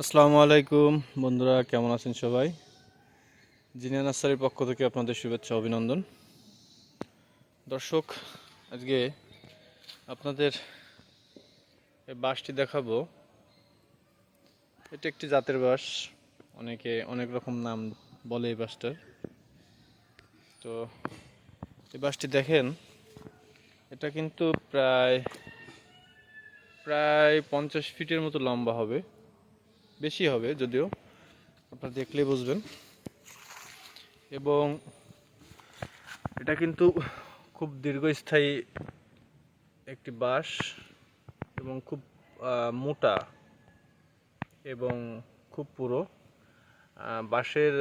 আসসালামু আলাইকুম। বন্ধুরা, কেমন আছেন সবাই? জিনিয়া নার্সারির পক্ষ থেকে আপনাদের শুভেচ্ছা, অভিনন্দন। দর্শক, আজকে আপনাদের এই বাঁশটি দেখাবো। এটা একটি জাতের বাস অনেকে অনেক রকম নাম বলে এই বাসটার তো, এই বাসটি দেখেন, এটা কিন্তু প্রায় প্রায় পঞ্চাশ ফিটের মতো লম্বা হবে। বেশি হবে যদিও। আপনারা দেখলেই বুঝবেন। এবং এটা কিন্তু খুব দীর্ঘস্থায়ী একটি বাঁশ এবং খুব মোটা এবং খুব পুরো। বাঁশের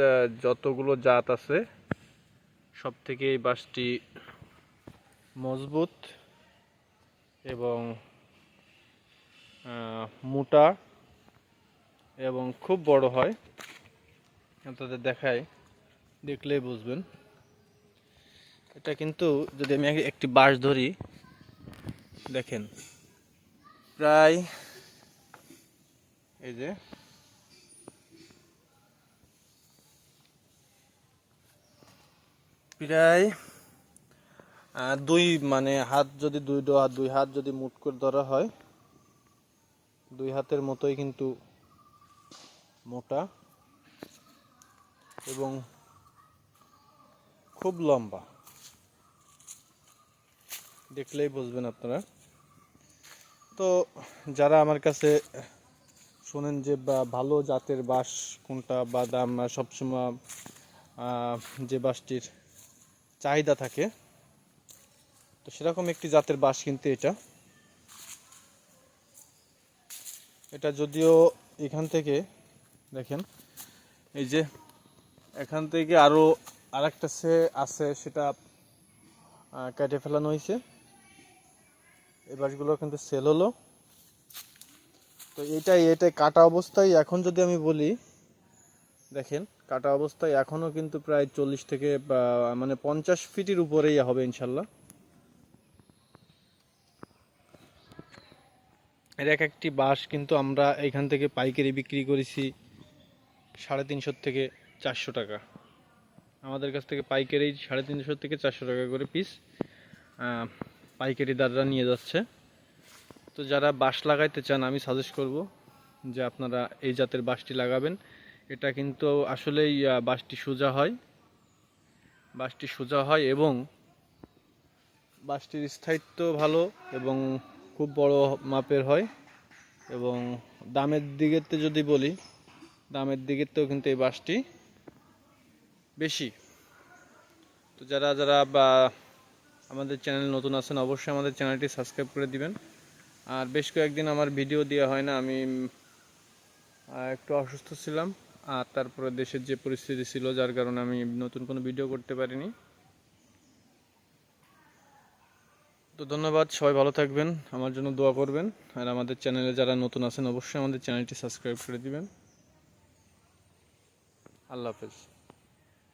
যতগুলো জাত আছে সব থেকে এই বাঁশটি মজবুত এবং মোটা। এবং খুব বড় হয়। আপনাদের দেখায়, দেখলেই বুঝবেন। এটা কিন্তু যদি আমি একটি বাঁশ ধরি, দেখেন। প্রায় এই যে, প্রায় দুই মানে হাত যদি দুই ডো দুই হাত যদি মুট করে ধরা হয়, দুই হাতের মতোই কিন্তু মোটা এবং খুব লম্বা। দেখলেই বুঝবেন আপনারা। তো যারা আমার কাছে শোনেন যে, বা ভালো জাতের বাঁশ কোনটা বা দাম সবসময় যে বাঁশটির চাহিদা থাকে, তো সেরকম একটি জাতের বাঁশ কিন্তু এটা। এটা যদিও এখান থেকে দেখেন। এই যে এখান থেকে আরও আরেকটা সে আছে, সেটা কেটে ফেলানো হয়েছে। এই বাঁশগুলো কিন্তু সেল হলো। তো এটাই এটাই কাটা অবস্থায় এখন যদি আমি বলি, দেখেন, কাটা অবস্থায় এখনও কিন্তু প্রায় চল্লিশ থেকে মানে পঞ্চাশ ফিটের উপরেই হবে ইনশাল্লাহ। এর এক একটি বাঁশ কিন্তু আমরা এখান থেকে পাইকারি বিক্রি করেছি। সাড়ে তিনশো থেকে চারশো টাকা। আমাদের কাছ থেকে পাইকারি সাড়ে তিনশো থেকে চারশো টাকা করে পিস পাইকারি দাররা নিয়ে যাচ্ছে। তো যারা বাঁশ লাগাইতে চান, আমি সাজেস্ট করব যে আপনারা এই জাতের বাঁশটি লাগাবেন। এটা কিন্তু আসলেই বাঁশটি সোজা হয়। বাঁশটি সোজা হয় এবং বাঁশটির স্থায়িত্ব ভালো এবং খুব বড় মাপের হয়। এবং দামের দিকেতে যদি বলি দামের দিকেতেও কিন্তু এই বাসটি বেশি। তো যারা যারা বা আমাদের চ্যানেল নতুন আছেন, অবশ্যই আমাদের চ্যানেলটি সাবস্ক্রাইব করে দিবেন। আর বেশ কয়েকদিন আমার ভিডিও দেওয়া হয় না, আমি একটু অসুস্থ ছিলাম, আর তারপরে দেশের যে পরিস্থিতি ছিল, যার কারণে আমি নতুন কোনো ভিডিও করতে পারিনি। তো ধন্যবাদ, সবাই ভালো থাকবেন, আমার জন্য দোয়া করবেন, আর আমাদের চ্যানেলে যারা নতুন আছেন, অবশ্যই আমাদের চ্যানেলটি সাবস্ক্রাইব করে দিবেন। আল্লাহ হাফেজ